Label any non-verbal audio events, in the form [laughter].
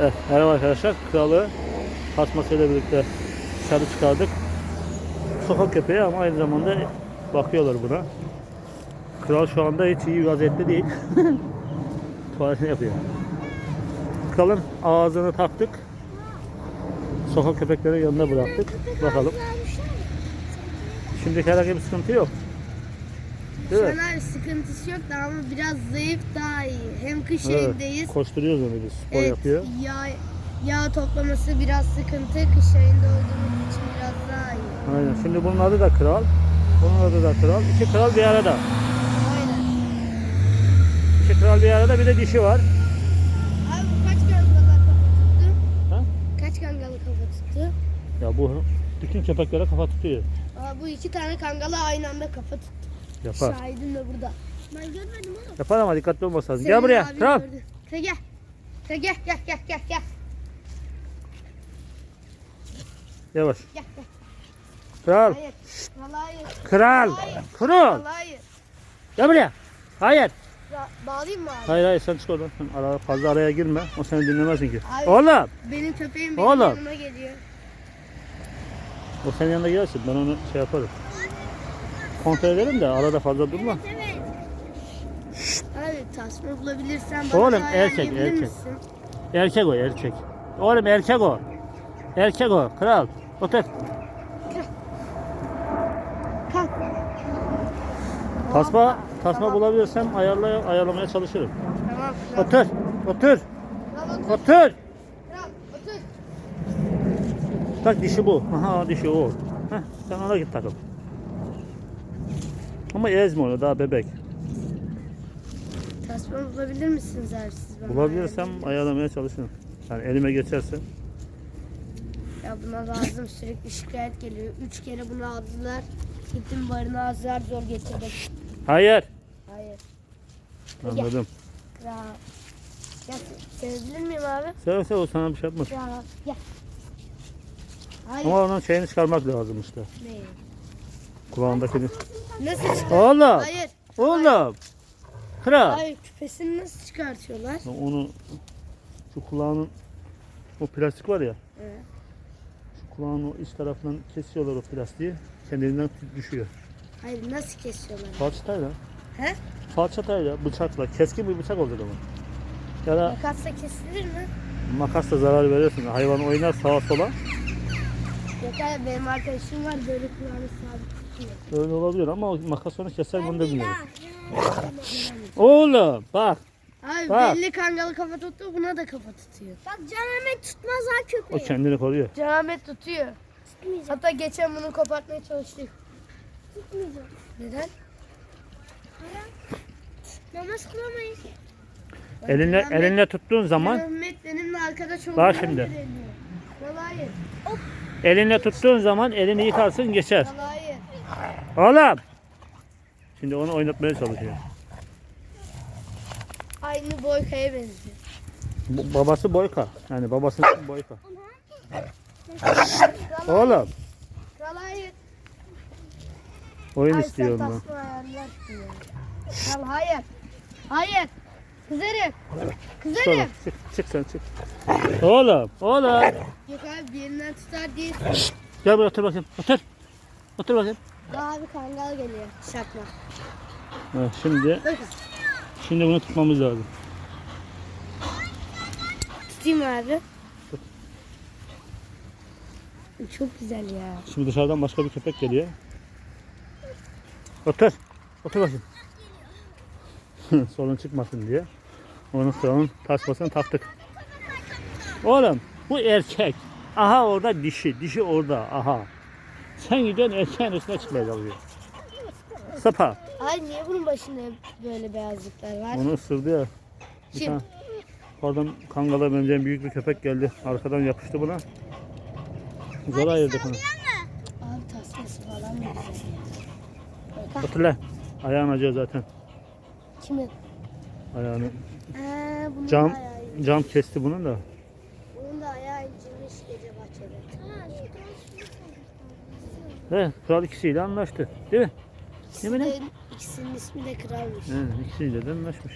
Evet, merhaba arkadaşlar. Kralı tasmasıyla birlikte dışarı çıkardık. Sokak köpeği ama aynı zamanda bakıyorlar buna. Kral şu anda hiç iyi vaziyette değil. [laughs] Tuvaletini yapıyor. Kralın ağzını taktık. Sokak köpekleri yanına bıraktık. Bakalım. Şimdiki herhangi bir sıkıntı yok. Değil Şu mi? an abi sıkıntısı yok da ama biraz zayıf daha iyi. Hem kış Evet, ayındayız. koşturuyoruz onu biz. Spor Evet, yapıyor. Yağ, yağ toplaması biraz sıkıntı. Kış ayında olduğumuz için biraz daha iyi. Aynen. Şimdi bunun adı da kral. Bunun adı da kral. İki kral bir arada. Aynen. İki kral bir arada bir de dişi var. Abi bu kaç kangalı kafa tuttu? Ha? Kaç kangalı kafa tuttu? Ya bu bütün köpeklere kafa tutuyor. Aa, bu iki tane kangalı aynı anda kafa tuttu. Yapar. Şahidim de burada. Ben görmedim oğlum. Yapar ama dikkatli olması lazım. Gel buraya. Kral. gördü. Gel gel. Gel gel gel gel gel gel. Yavaş. Gel gel. Kral. Hayır. Hayır. Kral. Hayır. Kral. Hayır. Gel buraya. Hayır. Ra- Bağlayayım mı abi? Hayır hayır sen çık oradan. Ara, fazla araya girme. O seni dinlemez çünkü. Abi- Oğlum. Benim köpeğim benim Oğlum. yanıma geliyor. O senin yanına gelsin. Ben onu şey yaparım. Kontrol edelim de arada fazla durma. Evet. Abi tasma bulabilirsen bana Oğlum, erkek, ayarlayabilir erkek. misin? Erkek o erkek. Oğlum erkek o. Erkek o. Kral. Otur. Kalk. Tasma, tasma bulabilirsem ayarla, ayarlamaya çalışırım. Tamam. Kral. Otur. Otur. Kral otur. Otur. Kral otur. Bak dişi bu. Aha dişi o. Heh, sen ona git takıl. Ama ezme onu daha bebek. Tasma bulabilir misiniz abi siz bana? Bulabilirsem ayarlamaya çalışırım. Yani elime geçerse. Ya buna lazım sürekli şikayet geliyor. Üç kere bunu aldılar. Gittim barınağı zar zor getirdim. Hayır. Hayır. Anladım. Kral. Ya sevebilir miyim abi? Sev sev o sana bir şey yapmaz. Gel. Hayır. Ama onun şeyini çıkarmak lazım işte. Ne? Kulağındakini. Nasıl çıkar? Oğlum. Hayır. Oğlum. Kral. Hayır küpesini nasıl çıkartıyorlar? Onu şu kulağının o plastik var ya. Evet. Şu kulağın o iç tarafından kesiyorlar o plastiği. Kendiliğinden düşüyor. Hayır nasıl kesiyorlar? Falçatayla. He? Falçatayla, bıçakla. Keskin bir bıçak olacak ama. Ya da Makasla kesilir mi? makasla zarar veriyorsun. Hayvan oynar sağa sola. Yok hayır benim arkadaşım var böyle kulağını sabit tutuyor. Öyle olabilir ama o makas onu keser bunu da bilmiyorum. Oğlum bak. Abi Bak. belli kangalı kafa tuttu buna da kafa tutuyor. Bak Canahmet tutmaz ha O köpeği. kendini koruyor. Canahmet tutuyor. Hatta geçen bunu kopartmaya çalıştık. Tutmayacağım. Neden? Namaz kılamayız. Elinle, elinle tuttuğun zaman Canahmet benimle arkadaş olduğunu Bak şimdi. Vallahi. Elinle tuttuğun zaman elini yıkarsın geçer. Oğlum. Şimdi onu oynatmaya çalışıyor. Aynı Boyka'ya benziyor. Bu- babası Boyka. Yani babasının Boyka. Oğlum. Hayır. Oyun Ay istiyor sen ondan. tasma ayarlarsın ya. Kral hayır. Hayır. Kızarım. Oğlum, Kızarım. çık, çık sen çık. Oğlum, oğlum. Yok abi bir yerinden tutar diye. Gel buraya otur bakayım. Otur. Otur bakayım. Daha bir kangal geliyor. Şakma. Evet, şimdi Bakın. şimdi bunu tutmamız lazım. Tutayım abi. Çok güzel ya. Şimdi dışarıdan başka bir köpek geliyor. Otur. Otur bakayım. [laughs] Sorun çıkmasın diye. Onun sıranın tasmasını taktık. Oğlum bu erkek. Aha orada dişi. Dişi orada. Aha. Sen gidiyorsun erkeğin üstüne çıkmaya çalışıyorsun. Sapa. Ay niye bunun başında böyle beyazlıklar var? Onu ısırdı ya. Bir Kim? tane Oradan kangala benzeyen büyük bir köpek geldi. Arkadan yapıştı buna. Zor ayırdık onu. Abi tasması falan mı güzel? Otur lan. Ayağın acıyor zaten. Kimin? Ayağını. Ee, bunun Cam, da ayağı, cam kesti bunun da. bunun da ayağı incinmiş gece bahçede. He, kral ikisiyle anlaştı. Değil mi? Değil mi ikisinin ismi de kralmış. He, ikisiyle de anlaşmış.